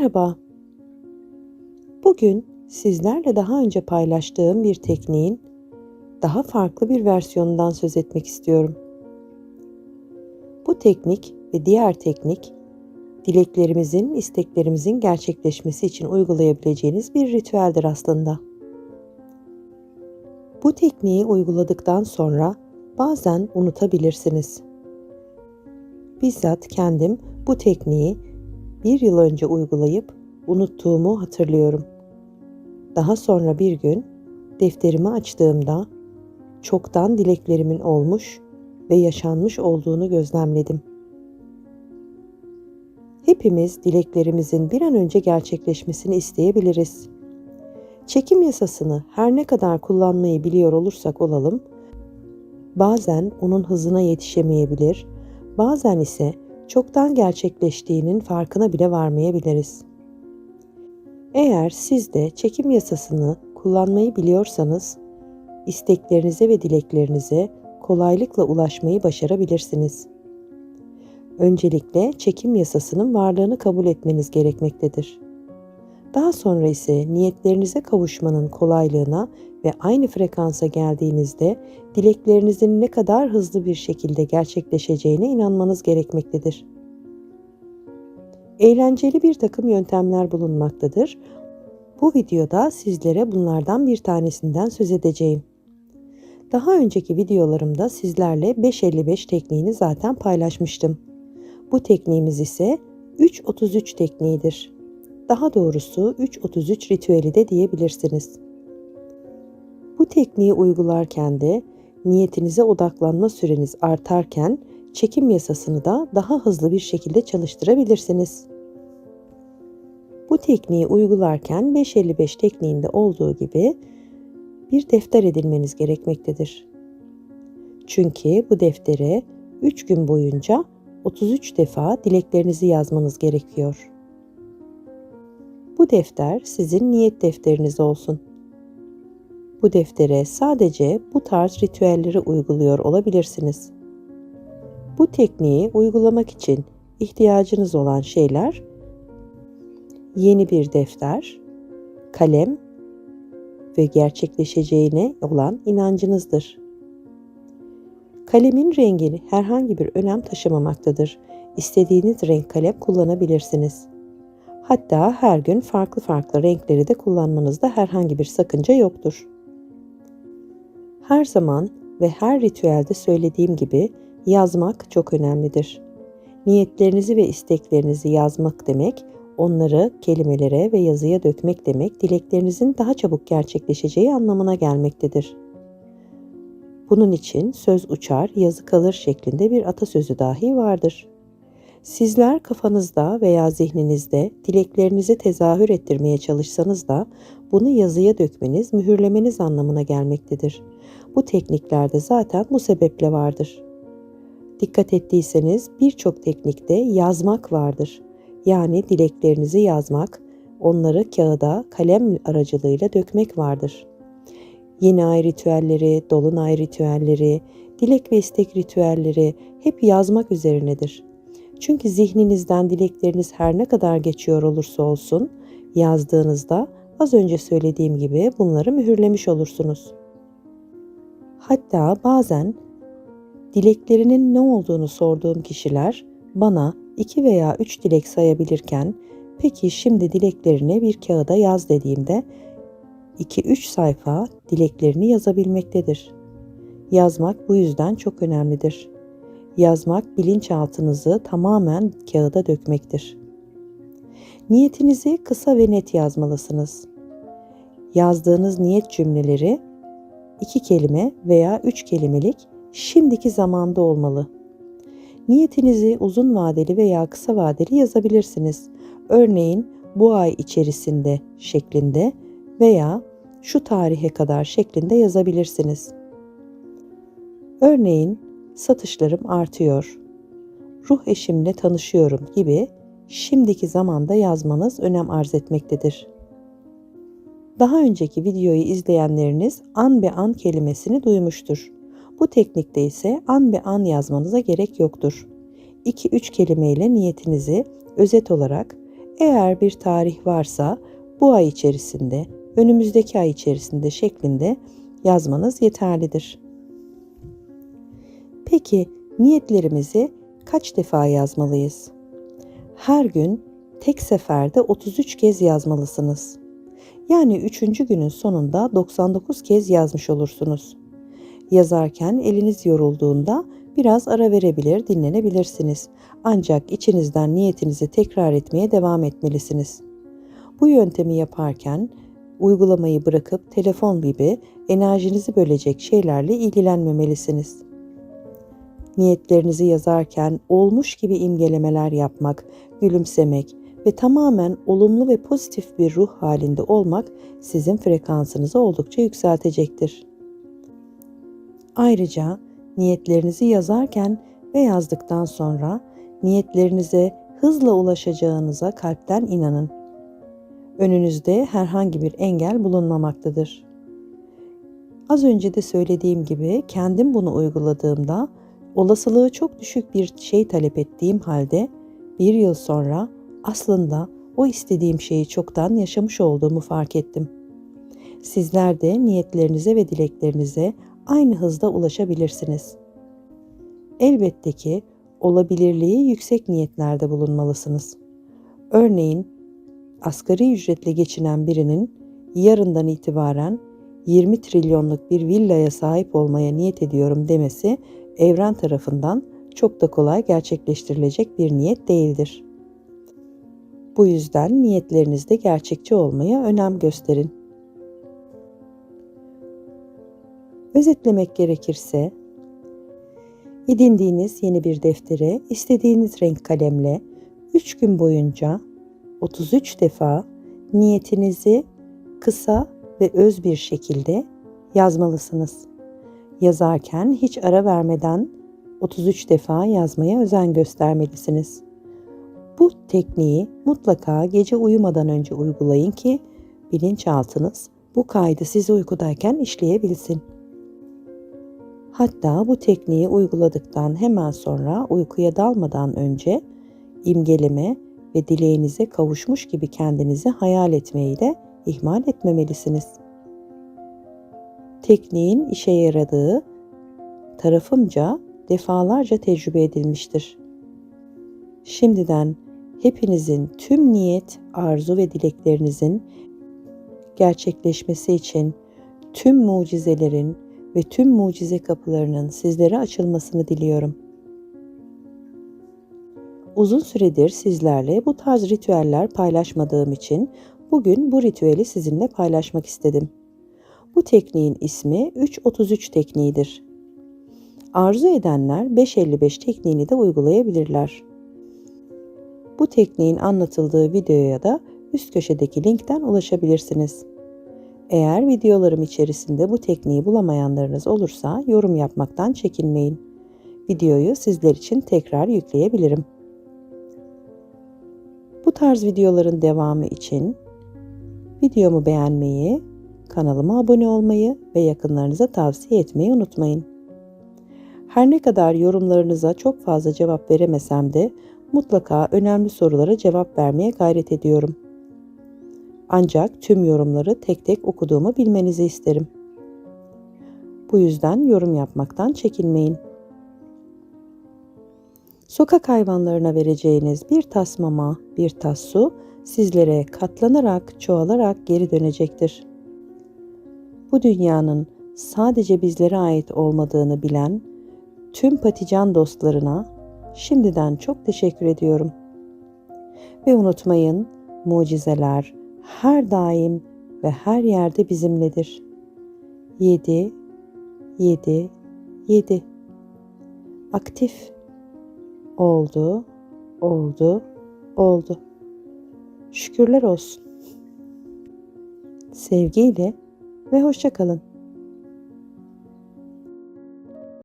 Merhaba. Bugün sizlerle daha önce paylaştığım bir tekniğin daha farklı bir versiyonundan söz etmek istiyorum. Bu teknik ve diğer teknik dileklerimizin, isteklerimizin gerçekleşmesi için uygulayabileceğiniz bir ritüeldir aslında. Bu tekniği uyguladıktan sonra bazen unutabilirsiniz. Bizzat kendim bu tekniği bir yıl önce uygulayıp unuttuğumu hatırlıyorum. Daha sonra bir gün defterimi açtığımda çoktan dileklerimin olmuş ve yaşanmış olduğunu gözlemledim. Hepimiz dileklerimizin bir an önce gerçekleşmesini isteyebiliriz. Çekim yasasını her ne kadar kullanmayı biliyor olursak olalım, bazen onun hızına yetişemeyebilir, bazen ise çoktan gerçekleştiğinin farkına bile varmayabiliriz. Eğer siz de çekim yasasını kullanmayı biliyorsanız, isteklerinize ve dileklerinize kolaylıkla ulaşmayı başarabilirsiniz. Öncelikle çekim yasasının varlığını kabul etmeniz gerekmektedir. Daha sonra ise niyetlerinize kavuşmanın kolaylığına ve aynı frekansa geldiğinizde dileklerinizin ne kadar hızlı bir şekilde gerçekleşeceğine inanmanız gerekmektedir. Eğlenceli bir takım yöntemler bulunmaktadır. Bu videoda sizlere bunlardan bir tanesinden söz edeceğim. Daha önceki videolarımda sizlerle 555 tekniğini zaten paylaşmıştım. Bu tekniğimiz ise 333 tekniğidir. Daha doğrusu 333 ritüeli de diyebilirsiniz. Bu tekniği uygularken de niyetinize odaklanma süreniz artarken çekim yasasını da daha hızlı bir şekilde çalıştırabilirsiniz. Bu tekniği uygularken 555 tekniğinde olduğu gibi bir defter edinmeniz gerekmektedir. Çünkü bu deftere 3 gün boyunca 33 defa dileklerinizi yazmanız gerekiyor. Bu defter sizin niyet defteriniz olsun. Bu deftere sadece bu tarz ritüelleri uyguluyor olabilirsiniz. Bu tekniği uygulamak için ihtiyacınız olan şeyler yeni bir defter, kalem ve gerçekleşeceğine olan inancınızdır. Kalemin rengi herhangi bir önem taşımamaktadır. İstediğiniz renk kalem kullanabilirsiniz. Hatta her gün farklı farklı renkleri de kullanmanızda herhangi bir sakınca yoktur. Her zaman ve her ritüelde söylediğim gibi yazmak çok önemlidir. Niyetlerinizi ve isteklerinizi yazmak demek, onları kelimelere ve yazıya dökmek demek dileklerinizin daha çabuk gerçekleşeceği anlamına gelmektedir. Bunun için söz uçar, yazı kalır şeklinde bir atasözü dahi vardır. Sizler kafanızda veya zihninizde dileklerinizi tezahür ettirmeye çalışsanız da bunu yazıya dökmeniz, mühürlemeniz anlamına gelmektedir. Bu tekniklerde zaten bu sebeple vardır. Dikkat ettiyseniz birçok teknikte yazmak vardır. Yani dileklerinizi yazmak, onları kağıda kalem aracılığıyla dökmek vardır. Yeni ay ritüelleri, dolunay ritüelleri, dilek ve istek ritüelleri hep yazmak üzerinedir. Çünkü zihninizden dilekleriniz her ne kadar geçiyor olursa olsun, yazdığınızda az önce söylediğim gibi bunları mühürlemiş olursunuz. Hatta bazen dileklerinin ne olduğunu sorduğum kişiler bana iki veya üç dilek sayabilirken peki şimdi dileklerini bir kağıda yaz dediğimde 2-3 sayfa dileklerini yazabilmektedir. Yazmak bu yüzden çok önemlidir. Yazmak bilinçaltınızı tamamen kağıda dökmektir. Niyetinizi kısa ve net yazmalısınız. Yazdığınız niyet cümleleri iki kelime veya üç kelimelik şimdiki zamanda olmalı. Niyetinizi uzun vadeli veya kısa vadeli yazabilirsiniz. Örneğin bu ay içerisinde şeklinde veya şu tarihe kadar şeklinde yazabilirsiniz. Örneğin satışlarım artıyor. Ruh eşimle tanışıyorum gibi şimdiki zamanda yazmanız önem arz etmektedir. Daha önceki videoyu izleyenleriniz an be an kelimesini duymuştur. Bu teknikte ise an be an yazmanıza gerek yoktur. 2-3 kelimeyle niyetinizi özet olarak Eğer bir tarih varsa bu ay içerisinde, önümüzdeki ay içerisinde şeklinde yazmanız yeterlidir. Peki niyetlerimizi kaç defa yazmalıyız? Her gün tek seferde 33 kez yazmalısınız. Yani 3. günün sonunda 99 kez yazmış olursunuz. Yazarken eliniz yorulduğunda biraz ara verebilir, dinlenebilirsiniz. Ancak içinizden niyetinizi tekrar etmeye devam etmelisiniz. Bu yöntemi yaparken uygulamayı bırakıp telefon gibi enerjinizi bölecek şeylerle ilgilenmemelisiniz. Niyetlerinizi yazarken olmuş gibi imgelemeler yapmak, gülümsemek ve tamamen olumlu ve pozitif bir ruh halinde olmak sizin frekansınızı oldukça yükseltecektir. Ayrıca niyetlerinizi yazarken ve yazdıktan sonra niyetlerinize hızla ulaşacağınıza kalpten inanın. Önünüzde herhangi bir engel bulunmamaktadır. Az önce de söylediğim gibi kendim bunu uyguladığımda olasılığı çok düşük bir şey talep ettiğim halde bir yıl sonra aslında o istediğim şeyi çoktan yaşamış olduğumu fark ettim. Sizler de niyetlerinize ve dileklerinize aynı hızda ulaşabilirsiniz. Elbette ki olabilirliği yüksek niyetlerde bulunmalısınız. Örneğin asgari ücretle geçinen birinin yarından itibaren 20 trilyonluk bir villaya sahip olmaya niyet ediyorum demesi evren tarafından çok da kolay gerçekleştirilecek bir niyet değildir. Bu yüzden niyetlerinizde gerçekçi olmaya önem gösterin. Özetlemek gerekirse, edindiğiniz yeni bir deftere istediğiniz renk kalemle 3 gün boyunca 33 defa niyetinizi kısa ve öz bir şekilde yazmalısınız. Yazarken hiç ara vermeden 33 defa yazmaya özen göstermelisiniz. Bu tekniği mutlaka gece uyumadan önce uygulayın ki bilinçaltınız bu kaydı sizi uykudayken işleyebilsin. Hatta bu tekniği uyguladıktan hemen sonra uykuya dalmadan önce imgeleme ve dileğinize kavuşmuş gibi kendinizi hayal etmeyi de ihmal etmemelisiniz. Tekniğin işe yaradığı tarafımca defalarca tecrübe edilmiştir. Şimdiden hepinizin tüm niyet, arzu ve dileklerinizin gerçekleşmesi için tüm mucizelerin ve tüm mucize kapılarının sizlere açılmasını diliyorum. Uzun süredir sizlerle bu tarz ritüeller paylaşmadığım için bugün bu ritüeli sizinle paylaşmak istedim. Bu tekniğin ismi 333 tekniğidir. Arzu edenler 555 tekniğini de uygulayabilirler. Bu tekniğin anlatıldığı videoya da üst köşedeki linkten ulaşabilirsiniz. Eğer videolarım içerisinde bu tekniği bulamayanlarınız olursa yorum yapmaktan çekinmeyin. Videoyu sizler için tekrar yükleyebilirim. Bu tarz videoların devamı için videomu beğenmeyi, kanalıma abone olmayı ve yakınlarınıza tavsiye etmeyi unutmayın. Her ne kadar yorumlarınıza çok fazla cevap veremesem de mutlaka önemli sorulara cevap vermeye gayret ediyorum. Ancak tüm yorumları tek tek okuduğumu bilmenizi isterim. Bu yüzden yorum yapmaktan çekinmeyin. Sokak hayvanlarına vereceğiniz bir tas mama, bir tas su sizlere katlanarak, çoğalarak geri dönecektir. Bu dünyanın sadece bizlere ait olmadığını bilen tüm patican dostlarına şimdiden çok teşekkür ediyorum. Ve unutmayın, mucizeler her daim ve her yerde bizimledir. 7 7 7 Aktif oldu, oldu, oldu. Şükürler olsun. Sevgiyle ve hoşça kalın.